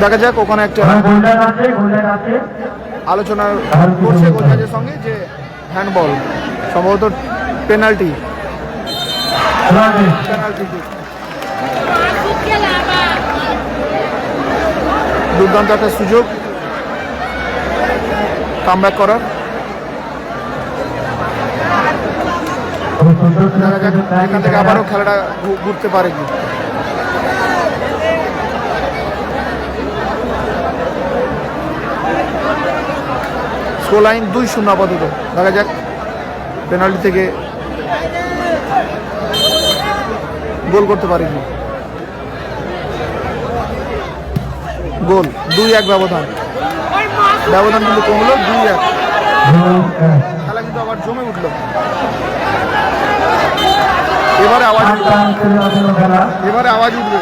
দেখা যাক ওখানে একটা আছে আলোচনা করছে গোলকাজের সঙ্গে যে হ্যান্ডবল সম্ভবত পেনাল্টি দুর্দান্ত একটা সুযোগ। কামব্যাক করার। এখান থেকে আবারও খেলাটা ঘুরতে পারে কি। স্কোর লাইন দুই শূন্য আপাতত। দেখা যাক, পেনাল্টি থেকে গোল করতে পারে কি? গোল, দুই এক ব্যবধান। ব্যবধান কিন্তু কমলো দুই এক। খেলা কিন্তু আবার জমে উঠল। এবারে আওয়াজ উঠবে এবারে আওয়াজ উঠবে